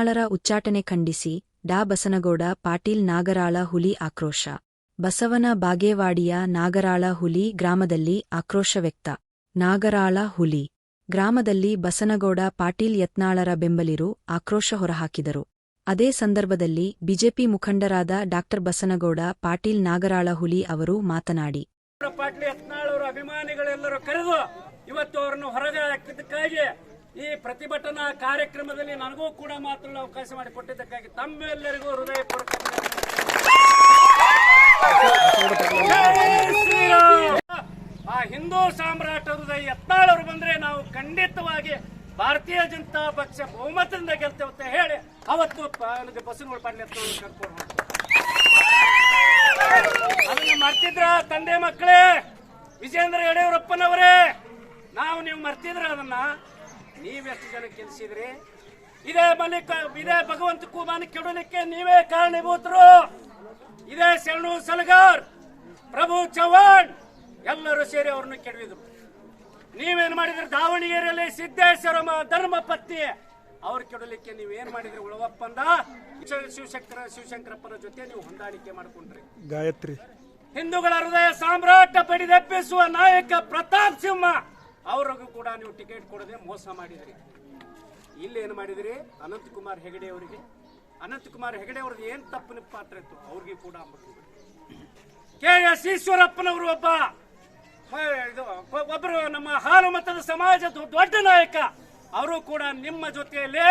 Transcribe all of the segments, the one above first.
ಯತ್ನಾಳರ ಉಚ್ಚಾಟನೆ ಖಂಡಿಸಿ, ಡಾ ಬಸನಗೌಡ, ಪಾಟೀಲ್ ನಾಗರಾಳ ಹುಲಿ ಆಕ್ರೋಶ. ಬಸವನ ಬಾಗೇವಾಡಿಯ ನಾಗರಾಳ ಹುಲಿ ಗ್ರಾಮದಲ್ಲಿ ಆಕ್ರೋಶ ವ್ಯಕ್ತ. ನಾಗರಾಳ ಹುಲಿ. ಗ್ರಾಮದಲ್ಲಿ ಬಸನಗೌಡ, ಪಾಟೀಲ್ ಯತ್ನಾಳರ ಬೆಂಬಲಿರು ಆಕ್ರೋಶ ಹೊರಹಾಕಿದರು. ಅದೇ ಸಂದರ್ಭದಲ್ಲಿ ಬಿಜೆಪಿ ಮುಖಂಡರಾದ ಡಾ ಬಸನಗೌಡ, ಪಾಟೀಲ್ ನಾಗರಾಳ ಹುಲಿ ಅವರು ಮಾತನಾಡಿ. ಪಾಟೀಲ್ ಯತ್ನಾಳ್ ಅಭಿಮಾನಿಗಳೆಲ್ಲರೂ ಕರೆದು ಇವತ್ತು ಅವರನ್ನು ಹೊರಗೆ ಹಾಕಿದ್ದಕ್ಕಾಗಿ ಈ ಪ್ರತಿಭಟನಾ ಕಾರ್ಯಕ್ರಮದಲ್ಲಿ ನನಗೂ ಕೂಡ ಮಾತನಾಡಲು ಅವಕಾಶ ಮಾಡಿಕೊಟ್ಟಿದ್ದಕ್ಕಾಗಿ ತಮ್ಮೆಲ್ಲರಿಗೂ ಹೃದಯಪೂರ್ವಕ. ಆ ಹಿಂದೂ ಸಾಮ್ರಾಟ ಹೃದಯ ಯತ್ನಾಳ್ ಬಂದ್ರೆ ನಾವು ಖಂಡಿತವಾಗಿ ಭಾರತೀಯ ಜನತಾ ಪಕ್ಷ ಬಹುಮತದಿಂದ ಗೆಲ್ತೇವೆ ಅಂತ ಹೇಳಿ ಅವತ್ತು ಬಸವನಗೌಡ ಯತ್ನಾಳ್ ಕರ್ಕೊಂಡು ಅದನ್ನ ಮರ್ತಿದ್ರ ತಂದೆ ಮಕ್ಕಳೇ? ವಿಜೇಂದ್ರ ಯಡಿಯೂರಪ್ಪನವರೇ? ನಾವು ನೀವು ಮರ್ತಿದ್ರ ಅದನ್ನ ನೀವೆಷ್ಟು ಜನ ಗೆಲ್ಸಿದ್ರಿ. ಇದೇ ಮನೆ ಇದೇ ಭಗವಂತ ಕುಮಾರ್ ಕೆಡಲಿಕ್ಕೆ ನೀವೇ ಕಾರಣೀಭೂತರು. ಇದೇ ಶರಣು ಸಲಗಾರ್ ಪ್ರಭು ಚವ್ಹಾಣ್ ಎಲ್ಲರೂ ಸೇರಿ ಅವ್ರನ್ನ ಕೆಡವಿದ್ರು. ನೀವೇನ್ ಮಾಡಿದ್ರಿ? ದಾವಣಗೆರೆಯಲ್ಲಿ ಸಿದ್ದೇಶ್ವರ ಧರ್ಮ ಪತ್ನಿ ಅವ್ರು ಕೆಡಲಿಕ್ಕೆ ನೀವೇನ್ ಮಾಡಿದ್ರಿ? ಉಳವಪ್ಪಂದ ಶಿವ- ಶಿವಶಂಕರ ಶಿವಶಂಕರಪ್ಪನ ಜೊತೆ ನೀವು ಹೊಂದಾಣಿಕೆ ಮಾಡ್ಕೊಂಡ್ರಿ. ಗಾಯತ್ರಿ. ಹಿಂದೂಗಳ ಹೃದಯ ಸಾಮ್ರಾಟ ಪಡಿದೆಪ್ಪಿಸುವ ನಾಯಕ ಪ್ರತಾಪ್ ಸಿಂಹ. ಅವ್ರಿಗೂ ಕೂಡ ನೀವು ಟಿಕೆಟ್ ಕೊಡದೆ ಮೋಸ ಮಾಡಿದಿರಿ. ಇಲ್ಲಿ ಏನು ಮಾಡಿದ್ರಿ? ಅನಂತಕುಮಾರ್ ಹೆಗಡೆ ಅವರಿಗೆ. ಅನಂತಕುಮಾರ್ ಹೆಗಡೆ ಅವ್ರದ್ದು ಏನು ತಪ್ಪಿನ ಪಾತ್ರ ಇತ್ತು? ಅವ್ರಿಗೆ ಕೂಡ ಕೆ ಎಸ್ ಈಶ್ವರಪ್ಪನವರು ಒಬ್ಬ ಇದು, ಒಬ್ಬರು ನಮ್ಮ ಹಾಲು ಮತದ ಸಮಾಜದ ದೊಡ್ಡ ನಾಯಕ. ಅವರು ಕೂಡ ನಿಮ್ಮ ಜೊತೆಯಲ್ಲಿ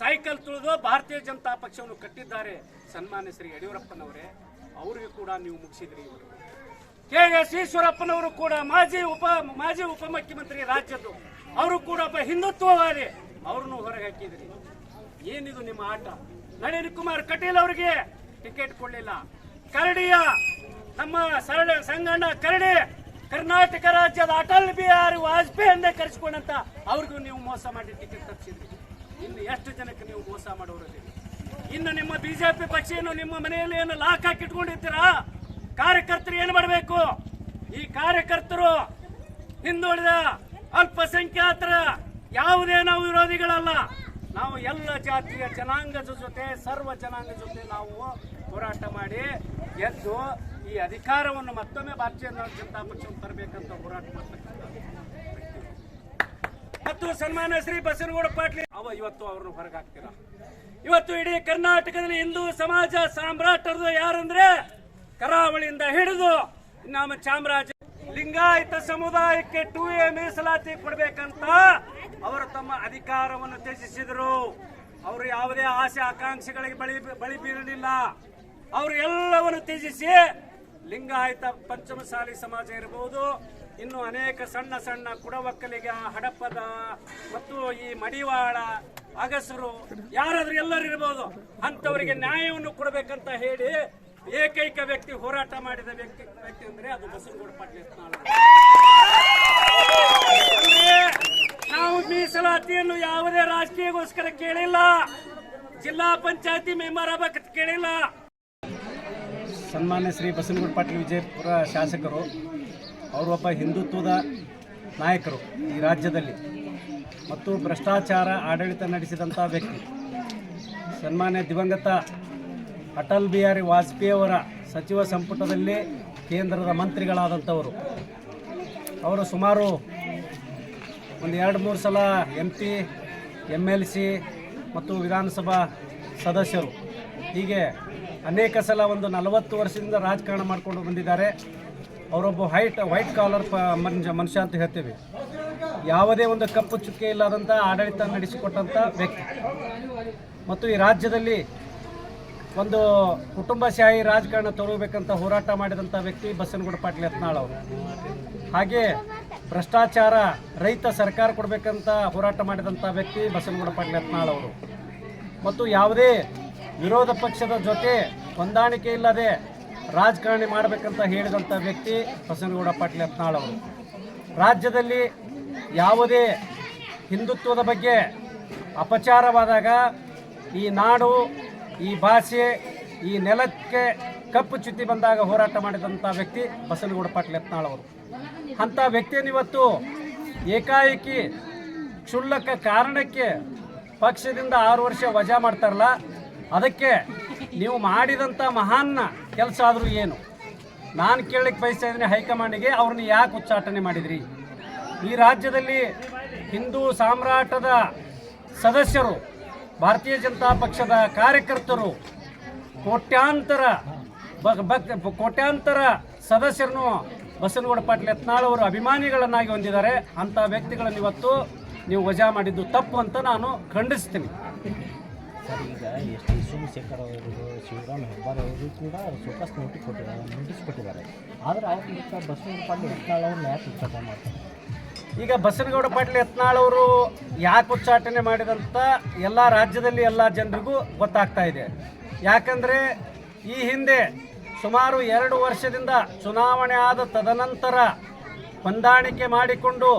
ಸೈಕಲ್ ತುಳಿದು ಭಾರತೀಯ ಜನತಾ ಪಕ್ಷವನ್ನು ಕಟ್ಟಿದ್ದಾರೆ. ಸನ್ಮಾನ್ಯ ಶ್ರೀ ಯಡಿಯೂರಪ್ಪನವರೇ ಅವ್ರಿಗೆ ಕೂಡ ನೀವು ಮುಗಿಸಿದ್ರಿ ಇವರು. ಕೆ ಎಸ್ ಈಶ್ವರಪ್ಪನವರು ಕೂಡ ಮಾಜಿ ಉಪ, ಮಾಜಿ ಉಪಮುಖ್ಯಮಂತ್ರಿ ರಾಜ್ಯದ್ದು. ಅವರು ಕೂಡ ಒಬ್ಬ ಹಿಂದುತ್ವವಾದಿ. ಅವ್ರನ್ನು ಹೊರಗೆ ಹಾಕಿದ್ರಿ. ಏನಿದು ನಿಮ್ಮ ಆಟ? ನಳಿನ್ ಕುಮಾರ್ ಕಟೀಲ್ ಅವರಿಗೆ ಟಿಕೆಟ್ ಕೊಡಲಿಲ್ಲ. ಕರಡಿಯ, ನಮ್ಮ ಸರಳ ಸಂಗಣ್ಣ ಕರಡಿ, ಕರ್ನಾಟಕ ರಾಜ್ಯದ ಅಟಲ್ ಬಿಹಾರಿ ವಾಜಪೇಯಿಯನ್ನೇ ಕರೆಸಿಕೊಂಡಂತ ಅವ್ರಿಗೂ ನೀವು ಮೋಸ ಮಾಡಿ ಟಿಕೆಟ್ ತಪ್ಪಿಸಿದ್ರಿ ಇನ್ನು ಎಷ್ಟು ಜನಕ್ಕೆ ನೀವು ಮೋಸ ಮಾಡೋರು? ಇನ್ನು ನಿಮ್ಮ ಬಿಜೆಪಿ ಪಕ್ಷ ಏನು ನಿಮ್ಮ ಮನೆಯಲ್ಲಿ ಏನು ಲಾಕ್ ಹಾಕಿ ಇಟ್ಕೊಂಡಿರ್ತೀರಾ ಕಾರ್ಯಕರ್ತರು ಏನು ಮಾಡಬೇಕು? ಈ ಕಾರ್ಯಕರ್ತರು ಹಿಂದುಳಿದ ಅಲ್ಪಸಂಖ್ಯಾತರ ಯಾವುದೇ ನಾವು ವಿರೋಧಿಗಳಲ್ಲ. ನಾವು ಎಲ್ಲ ಜಾತಿಯ ಜನಾಂಗದ ಜೊತೆ, ಸರ್ವ ಜನಾಂಗದ ಜೊತೆ ನಾವು ಹೋರಾಟ ಮಾಡಿ ಎದ್ದು ಈ ಅಧಿಕಾರವನ್ನು ಮತ್ತೊಮ್ಮೆ ಭಾರತೀಯ ಜನತಾ ಪಕ್ಷವನ್ನು ತರಬೇಕಂತ ಹೋರಾಟ ಮಾಡ್ತಕ್ಕಂಥ ಮತ್ತು ಸನ್ಮಾನ್ಯ ಶ್ರೀ ಬಸನಗೌಡ ಪಾಟೀಲ್, ಅವ ಇವತ್ತು ಅವ್ರನ್ನ ಹೊರಗೆ ಹಾಕ್ತೀರ? ಇವತ್ತು ಇಡೀ ಕರ್ನಾಟಕದಲ್ಲಿ ಹಿಂದೂ ಸಮಾಜ ಸಾಮ್ರಾಟರದು ಯಾರಂದ್ರೆ ಕರಾವಳಿಯಿಂದ ಹಿಡಿದು ನಮ್ಮ ಚಾಮರಾಜ ಲಿಂಗಾಯತ ಸಮುದಾಯಕ್ಕೆ ಟೂ ಎ ಮೀಸಲಾತಿ ಕೊಡಬೇಕಂತ ಅವರು ತಮ್ಮ ಅಧಿಕಾರವನ್ನು ತ್ಯಜಿಸಿದರು. ಅವರು ಯಾವುದೇ ಆಸೆ ಆಕಾಂಕ್ಷೆಗಳಿಗೆ ಬಳಿ ಬಳಿ ಬೀರಲಿಲ್ಲ. ಅವರು ಎಲ್ಲವನ್ನು ತ್ಯಜಿಸಿ ಲಿಂಗಾಯತ ಪಂಚಮಸಾಲಿ ಸಮಾಜ ಇರಬಹುದು. ಇನ್ನು ಅನೇಕ ಸಣ್ಣ ಸಣ್ಣ ಕುಡವಕ್ಕಲಿಗ, ಹಡಪದ ಮತ್ತು ಈ ಮಡಿವಾಳ, ಅಗಸರು, ಯಾರಾದ್ರೂ ಎಲ್ಲರೂ ಇರಬಹುದು. ಅಂತವರಿಗೆ ನ್ಯಾಯವನ್ನು ಕೊಡಬೇಕಂತ ಹೇಳಿ ಏಕೈಕ ವ್ಯಕ್ತಿ ಹೋರಾಟ ಮಾಡಿದ ವ್ಯಕ್ತಿ ವ್ಯಕ್ತಿ ಅಂದ್ರೆ ಅದು ಬಸವನಗೌಡ ಪಾಟೀಲ್ ನಾವು ಮೀಸಲಾತಿಯನ್ನು ಯಾವುದೇ ರಾಜಕೀಯಗೋಸ್ಕರ ಕೇಳಿಲ್ಲ. ಜಿಲ್ಲಾ ಪಂಚಾಯತಿ ಮೆಂಬರ್ ಆಗಬೇಕಂತ ಕೇಳಿಲ್ಲ. ಸನ್ಮಾನ್ಯ ಶ್ರೀ ಬಸವನಗೌಡ ಪಾಟೀಲ್ ವಿಜಯಪುರ ಶಾಸಕರು, ಅವರೊಬ್ಬ ಹಿಂದುತ್ವದ ನಾಯಕರು ಈ ರಾಜ್ಯದಲ್ಲಿ ಮತ್ತು ಭ್ರಷ್ಟಾಚಾರ ಆಡಳಿತ ನಡೆಸಿದಂಥ ವ್ಯಕ್ತಿ. ಸನ್ಮಾನ್ಯ ದಿವಂಗತ ಅಟಲ್ ಬಿಹಾರಿ ವಾಜಪೇಯಿ ಅವರ ಸಚಿವ ಸಂಪುಟದಲ್ಲಿ ಕೇಂದ್ರದ ಮಂತ್ರಿಗಳಾದಂಥವರು. ಅವರು ಸುಮಾರು ಒಂದು ಎರಡು ಮೂರು ಸಲ M P M L C ಮತ್ತು ವಿಧಾನಸಭಾ ಸದಸ್ಯರು. ಹೀಗೆ ಅನೇಕ ಸಲ ಒಂದು ನಲವತ್ತು ವರ್ಷದಿಂದ ರಾಜಕಾರಣ ಮಾಡಿಕೊಂಡು ಬಂದಿದ್ದಾರೆ. ಅವರೊಬ್ಬ ಹೈಟ್, ವೈಟ್ ಕಾಲರ್ ಮನುಷ್ಯ ಮನುಷ್ಯ ಅಂತ ಹೇಳ್ತೀವಿ. ಯಾವುದೇ ಒಂದು ಕಪ್ಪು ಚುಕ್ಕೆ ಇಲ್ಲದಂಥ ಆಡಳಿತ ನಡೆಸಿಕೊಟ್ಟಂಥ ವ್ಯಕ್ತಿ. ಮತ್ತು ಈ ರಾಜ್ಯದಲ್ಲಿ ಒಂದು ಕುಟುಂಬಶಾಹಿ ರಾಜಕಾರಣ ತರಬೇಕಂತ ಹೋರಾಟ ಮಾಡಿದಂಥ ವ್ಯಕ್ತಿ ಬಸನಗೌಡ ಪಾಟೀಲ್ ಯತ್ನಾಳ್ ಅವರು. ಹಾಗೆ ಭ್ರಷ್ಟಾಚಾರ ರೈತ ಸರ್ಕಾರ ಕೊಡಬೇಕಂತ ಹೋರಾಟ ಮಾಡಿದಂಥ ವ್ಯಕ್ತಿ ಬಸನಗೌಡ ಪಾಟೀಲ್ ಯತ್ನಾಳ್ ಅವರು. ಮತ್ತು ಯಾವುದೇ ವಿರೋಧ ಪಕ್ಷದ ಜೊತೆ ಹೊಂದಾಣಿಕೆ ಇಲ್ಲದೆ ರಾಜಕಾರಣಿ ಮಾಡಬೇಕಂತ ಹೇಳಿದಂಥ ವ್ಯಕ್ತಿ ಬಸನಗೌಡ ಪಾಟೀಲ್ ಯತ್ನಾಳ್ ಅವರು. ರಾಜ್ಯದಲ್ಲಿ ಯಾವುದೇ ಹಿಂದುತ್ವದ ಬಗ್ಗೆ ಅಪಚಾರವಾದಾಗ ಈ ನಾಡು ಈ ಭಾಷೆ, ಈ ನೆಲಕ್ಕೆ ಕಪ್ಪು ಚುತ್ತಿ ಬಂದಾಗ ಹೋರಾಟ ಮಾಡಿದಂಥ ವ್ಯಕ್ತಿ ಬಸನಗೌಡ ಪಾಟೀಲ್ ಯತ್ನಾಳ್ ಅವರು. ಅಂಥ ವ್ಯಕ್ತಿಯನ್ನು ಇವತ್ತು ಏಕಾಏಕಿ ಕ್ಷುಲ್ಲಕ ಕಾರಣಕ್ಕೆ ಪಕ್ಷದಿಂದ ಆರು ವರ್ಷ ವಜಾ ಮಾಡ್ತಾರಲ್ಲ, ಅದಕ್ಕೆ ನೀವು ಮಾಡಿದಂಥ ಮಹಾನ್ನ ಕೆಲಸ ಆದರೂ ಏನು? ನಾನು ಕೇಳಲಿಕ್ಕೆ ಬಯಸ್ತಾ ಇದ್ದೀನಿ ಹೈಕಮಾಂಡಿಗೆ, ಅವ್ರನ್ನ ಯಾಕೆ ಉಚ್ಚಾಟನೆ ಮಾಡಿದ್ರಿ? ಈ ರಾಜ್ಯದಲ್ಲಿ ಹಿಂದೂ ಸಾಮ್ರಾಟದ ಸದಸ್ಯರು ಭಾರತೀಯ ಜನತಾ ಪಕ್ಷದ ಕಾರ್ಯಕರ್ತರು ಕೋಟ್ಯಾಂತರ ಕೋಟ್ಯಾಂತರ ಸದಸ್ಯರನ್ನು ಬಸನಗೌಡ ಪಾಟೀಲ್ ಯತ್ನಾಳ್ ಅವರು ಅಭಿಮಾನಿಗಳನ್ನಾಗಿ ಹೊಂದಿದ್ದಾರೆ. ಅಂಥ ವ್ಯಕ್ತಿಗಳನ್ನು ಇವತ್ತು ನೀವು ವಜಾ ಮಾಡಿದ್ದು ತಪ್ಪು ಅಂತ ನಾನು ಖಂಡಿಸ್ತೀನಿ. ಈಗ ಎಸ್ ಸೋಮಶೇಖರ್ ಅವರು, ಶಿವರಾಮ್ ಹೆಬ್ಬಾರ್ ಅವರು ಕೂಡ ಸೋಕಸ್ ನೋಟಿಸ್ ಕೊಟ್ಟಿದ್ದಾರೆ ನೋಟಿಸ್ ಕೊಟ್ಟಿದ್ದಾರೆ. ಆದರೆ ಅವ್ರ ಬಸವನ ಪಾಟೀಲ್ ಯತ್ನಾಳ್ ಅವ್ರನ್ನ ಯಾಕೆ ಉಚ್ಚಾಟನೆ ಮಾಡ್ತಾರೆ? ಈಗ ಬಸನಗೌಡ ಪಾಟೀಲ್ ಯತ್ನಾಳ್ ಅವರು ಯಾಕೆ ಉಚ್ಚಾಟನೆ ಮಾಡಿದಂತ ಎಲ್ಲ ರಾಜ್ಯದಲ್ಲಿ ಎಲ್ಲ ಜನರಿಗೂ ಗೊತ್ತಾಗ್ತಾ ಇದೆ. ಯಾಕಂದರೆ ಈ ಹಿಂದೆ ಸುಮಾರು ಎರಡು ವರ್ಷದಿಂದ ಚುನಾವಣೆ ಆದ ತದನಂತರ ಹೊಂದಾಣಿಕೆ ಮಾಡಿಕೊಂಡು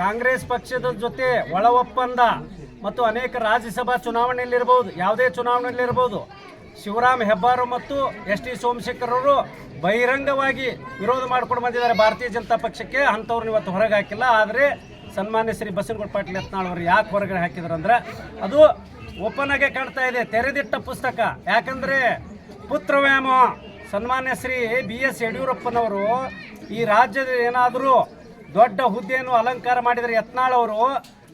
ಕಾಂಗ್ರೆಸ್ ಪಕ್ಷದ ಜೊತೆ ಒಳ ಒಪ್ಪಂದ ಮತ್ತು ಅನೇಕ ರಾಜ್ಯಸಭಾ ಚುನಾವಣೆಯಲ್ಲಿರ್ಬೋದು, ಯಾವುದೇ ಚುನಾವಣೆಯಲ್ಲಿರ್ಬೋದು ಶಿವರಾಮ್ ಹೆಬ್ಬಾರು ಮತ್ತು ಎಸ್ ಟಿ ಸೋಮಶೇಖರ್ ಅವರು ಬಹಿರಂಗವಾಗಿ ವಿರೋಧ ಮಾಡ್ಕೊಂಡು ಬಂದಿದ್ದಾರೆ. ಭಾರತೀಯ ಜನತಾ ಪಕ್ಷಕ್ಕೆ ಅಂಥವ್ರನ್ನ ಇವತ್ತು ಹೊರಗೆ ಹಾಕಿಲ್ಲ. ಆದರೆ ಸನ್ಮಾನ್ಯ ಶ್ರೀ ಬಸನಗೌಡ ಪಾಟೀಲ್ ಯತ್ನಾಳ್ ಅವರು ಯಾಕೆ ಹೊರಗಡೆ ಹಾಕಿದ್ರು ಅಂದ್ರೆ ಅದು ಓಪನ್ ಆಗೇ ಕಾಣ್ತಾ ಇದೆ. ತೆರೆದಿಟ್ಟ ಪುಸ್ತಕ. ಯಾಕಂದ್ರೆ ಪುತ್ರ ವ್ಯಾಮ ಸನ್ಮಾನ್ಯ ಶ್ರೀ ಬಿ ಎಸ್ ಯಡಿಯೂರಪ್ಪನವರು ಈ ರಾಜ್ಯದ ಏನಾದರೂ ದೊಡ್ಡ ಹುದ್ದೆಯನ್ನು ಅಲಂಕಾರ ಮಾಡಿದರೆ ಯತ್ನಾಳ್ ಅವರು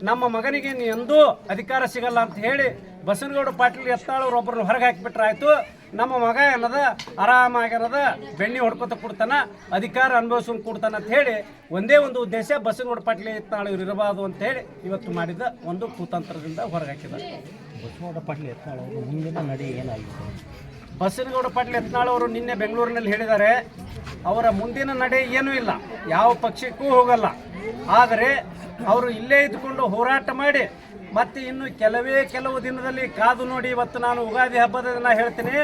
ನಮ್ಮ ಮಗನಿಗೆ ಎಂದೂ ಅಧಿಕಾರ ಸಿಗಲ್ಲ ಅಂತ ಹೇಳಿ ಬಸನಗೌಡ ಪಾಟೀಲ್ ಎತ್ತಾಳವ್ರು ಅವರು ಒಬ್ಬರನ್ನ ಹೊರಗೆ ಹಾಕಿಬಿಟ್ರಾಯ್ತು ನಮ್ಮ ಮಗ ಏನದ? ಆರಾಮಾಗಿರದ? ಬೆಣ್ಣೆ ಹೊಡ್ಕೊತ ಕೊಡ್ತಾನ ಅಧಿಕಾರ ಅನುಭವಿಸ್ಕೊಂಡು ಕೊಡ್ತಾನ ಅಂತ ಹೇಳಿ ಒಂದೇ ಒಂದು ಉದ್ದೇಶ ಬಸನಗೌಡ ಪಾಟೀಲ್ ಎತ್ತಾಳು ಇವ್ರು ಇರಬಾರ್ದು ಅಂತ ಹೇಳಿ ಇವತ್ತು ಮಾಡಿದ ಒಂದು ಕುತಂತ್ರದಿಂದ ಹೊರಗೆ ಹಾಕಿದ ಬಸವನಗೌಡ ಪಾಟೀಲ್ ಎತ್ತಾಳವರು ಮುಂದಿನ ನಡೆ ಏನಾಗಿದೆ? ಬಸನಗೌಡ ಪಾಟೀಲ್ ಎತ್ತಾಳವರು ಅವರು ನಿನ್ನೆ ಬೆಂಗಳೂರಿನಲ್ಲಿ ಹೇಳಿದ್ದಾರೆ ಅವರ ಮುಂದಿನ ನಡೆ ಏನೂ ಇಲ್ಲ. ಯಾವ ಪಕ್ಷಕ್ಕೂ ಹೋಗಲ್ಲ. ಆದರೆ ಅವರು ಇಲ್ಲೇ ಇದ್ದುಕೊಂಡು ಹೋರಾಟ ಮಾಡಿ, ಮತ್ತೆ ಇನ್ನು ಕೆಲವೇ ಕೆಲವು ದಿನದಲ್ಲಿ ಕಾದು ನೋಡಿ ಇವತ್ತು ನಾನು ಉಗಾದಿ ಹಬ್ಬದ ದಿನ ಹೇಳ್ತೀನಿ.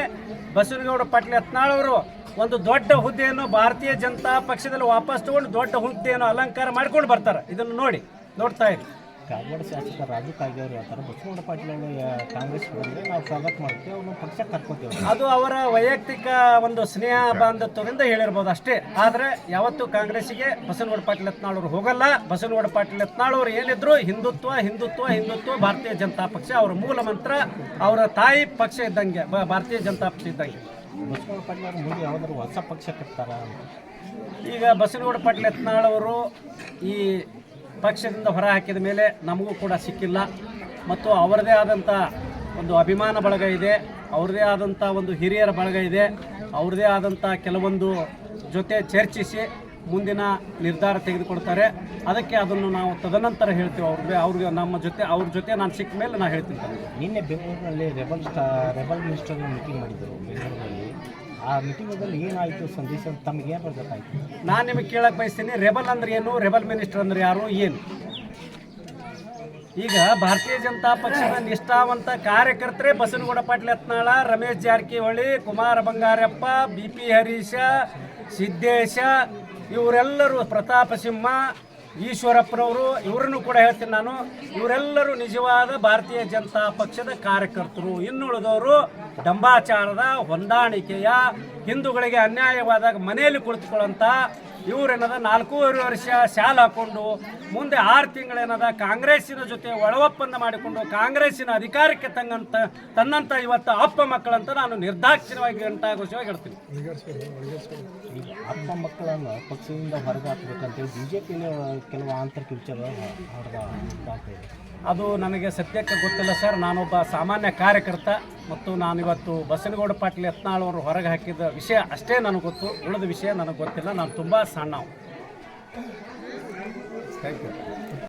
ಬಸವನಗೌಡ ಪಾಟೀಲ್ ಯತ್ನಾಳ್ ಅವರು ಒಂದು ದೊಡ್ಡ ಹುದ್ದೆಯನ್ನು ಭಾರತೀಯ ಜನತಾ ಪಕ್ಷದಲ್ಲಿ ವಾಪಸ್ ತಗೊಂಡು ದೊಡ್ಡ ಹುದ್ದೆಯನ್ನು ಅಲಂಕಾರ ಮಾಡ್ಕೊಂಡು ಬರ್ತಾರೆ. ಇದನ್ನು ನೋಡಿ, ನೋಡ್ತಾ ಇರಿ. ಕಾಗವಾಡ ಶಾಸಕ ರಾಜು ಕಾಗೆ ಅವರು ಹೇಳ್ತಾರೆ ಬಸವಣ್ಣ ಪಾಟೀಲ್ ಅವರು ಕಾಂಗ್ರೆಸ್ ಬಂದರೆ ನಾವು ಸ್ವಾಗತ ಮಾಡ್ತೀವಿ ಅವ್ರನ್ನ ಪಕ್ಷ ಕರ್ಕೋತೀವಿ ಅದು ಅವರ ವೈಯಕ್ತಿಕ ಒಂದು ಸ್ನೇಹ ಬಾಂಧತ್ವದಿಂದ ಹೇಳಿರ್ಬೋದು ಅಷ್ಟೇ. ಆದರೆ ಯಾವತ್ತೂ ಕಾಂಗ್ರೆಸ್ಸಿಗೆ ಬಸನಗೌಡ ಪಾಟೀಲ್ ಯತ್ನಾಳ್ ಅವರು ಹೋಗಲ್ಲ. ಬಸನಗೌಡ ಪಾಟೀಲ್ ಯತ್ನಾಳ್ ಅವರು ಏನಿದ್ರು ಹಿಂದುತ್ವ ಹಿಂದುತ್ವ ಹಿಂದುತ್ವ ಭಾರತೀಯ ಜನತಾ ಪಕ್ಷ ಅವರ ಮೂಲ ಮಂತ್ರ ಅವರ ತಾಯಿ ಪಕ್ಷ ಇದ್ದಂಗೆ ಭಾರತೀಯ ಜನತಾ ಪಕ್ಷ ಇದ್ದಂಗೆ. ಬಸವನಗುಡಿ ಪಾಟೀಲ್ ಅವರು ಮುಂದೆ ಯಾವ್ದಾದ್ರು ಹೊಸ ಪಕ್ಷ ಕಟ್ತಾರ ಈಗ ಬಸನಗೌಡ ಪಾಟೀಲ್ ಯತ್ನಾಳ್ ಅವರು ಈ ಪಕ್ಷದಿಂದ ಹೊರ ಹಾಕಿದ ಮೇಲೆ ನಮಗೂ ಕೂಡ ಸಿಕ್ಕಿಲ್ಲ. ಮತ್ತು ಅವರದೇ ಆದಂಥ ಒಂದು ಅಭಿಮಾನ ಬಳಗ ಇದೆ. ಅವ್ರದ್ದೇ ಆದಂಥ ಒಂದು ಹಿರಿಯರ ಬಳಗ ಇದೆ. ಅವ್ರದ್ದೇ ಆದಂಥ ಕೆಲವೊಂದು ಜೊತೆ ಚರ್ಚಿಸಿ ಮುಂದಿನ ನಿರ್ಧಾರ ತೆಗೆದುಕೊಡ್ತಾರೆ ಅದಕ್ಕೆ ಅದನ್ನು ನಾವು ತದನಂತರ ಹೇಳ್ತೀವಿ. ಅವ್ರಿಗೆ ಅವ್ರಿಗೆ ನಮ್ಮ ಜೊತೆ ಅವ್ರ ಜೊತೆ ನಾನು ಸಿಕ್ಕ ಮೇಲೆ ನಾನು ಹೇಳ್ತೀನಿ. ನಿನ್ನೆ ಬೆಂಗಳೂರಿನಲ್ಲಿ ರೆಬಲ್ ಸ್ಟಾ ರೆಬಲ್ ಮಿನಿಸ್ಟರ್ ಮೀಟಿಂಗ್ ಮಾಡಿದ್ದರು. ಬೆಂಗಳೂರಲ್ಲಿ ಆ ಮೀಟಿಂಗಲ್ಲಿ ಏನಾಯಿತು ಸಂದೇಶ ತಮಗೆ ಏನು ಗೊತ್ತಾಯ್ತು? ನಾನು ನಿಮಗೆ ಕೇಳಕ್ಕೆ ಬಯಸ್ತೀನಿ, ರೆಬಲ್ ಅಂದ್ರೆ ಏನು? ರೆಬಲ್ ಮಿನಿಸ್ಟರ್ ಅಂದ್ರೆ ಯಾರು? ಏನು? ಈಗ ಭಾರತೀಯ ಜನತಾ ಪಕ್ಷದ ನಿಷ್ಠಾವಂತ ಕಾರ್ಯಕರ್ತರೇ ಬಸನಗೌಡ ಪಾಟೀಲ್ ಯತ್ನಾಳ, ರಮೇಶ್ ಜಾರಕಿಹೊಳಿ, ಕುಮಾರ ಬಂಗಾರಪ್ಪ, ಬಿ ಪಿ ಹರೀಶ, ಸಿದ್ದೇಶ, ಇವರೆಲ್ಲರೂ ಪ್ರತಾಪ ಸಿಂಹ ಈಶ್ವರಪ್ಪನವರು ಇವರನ್ನು ಕೂಡ ಹೇಳ್ತೀನಿ ನಾನು, ಇವರೆಲ್ಲರೂ ನಿಜವಾದ ಭಾರತೀಯ ಜನತಾ ಪಕ್ಷದ ಕಾರ್ಯಕರ್ತರು. ಇನ್ನುಳಿದವರು ಡಂಬಾಚಾರದ ಹೊಂದಾಣಿಕೆಯ ಹಿಂದೂಗಳಿಗೆ ಅನ್ಯಾಯವಾದಾಗ ಮನೆಯಲ್ಲಿ ಕುಳಿತುಕೊಳ್ಳಂತ ಇವರೇನದ ನಾಲ್ಕೂವರೆ ವರ್ಷ ಶಾಲ್ ಹಾಕೊಂಡು, ಮುಂದೆ ಆರು ತಿಂಗಳೇನದ ಕಾಂಗ್ರೆಸ್ಸಿನ ಜೊತೆ ಒಳ ಒಪ್ಪಂದ ಮಾಡಿಕೊಂಡು, ಕಾಂಗ್ರೆಸ್ಸಿನ ಅಧಿಕಾರಕ್ಕೆ ತಂಗಂತ ತನ್ನಂತ ಇವತ್ತು ಅಪ್ಪ ಮಕ್ಕಳಂತ ನಾನು ನಿರ್ದಾಕ್ಷಿಣ್ಯವಾಗಿ ಗಂಟಾಘೋಷವಾಗಿ ಹೇಳ್ತೀನಿ. ಅಪ್ಪ ಮಕ್ಕಳನ್ನು ಪಕ್ಷದಿಂದ ಹೊರಗೆ ಹಾಕ್ಬೇಕಂತೇಳಿ ಬಿ ಜೆ ಪಿಲಿ ಕೆಲವು ಆಂತರಿಕ ವಿಚಾರ ಇದೆ ಅದು ನನಗೆ ಸತ್ಯಕ್ಕೆ ಗೊತ್ತಿಲ್ಲ ಸರ್. ನಾನೊಬ್ಬ ಸಾಮಾನ್ಯ ಕಾರ್ಯಕರ್ತ ಮತ್ತು ನಾನಿವತ್ತು ಬಸನಗೌಡ ಪಾಟೀಲ್ ಯತ್ನಾಳ್ ಅವರು ಹೊರಗೆ ಹಾಕಿದ ವಿಷಯ ಅಷ್ಟೇ ನನಗೆ ಗೊತ್ತು. ಉಳಿದ ವಿಷಯ ನನಗೆ ಗೊತ್ತಿಲ್ಲ. ನಾನು ತುಂಬ ಸಣ್ಣ ಥ್ಯಾಂಕ್ ಯು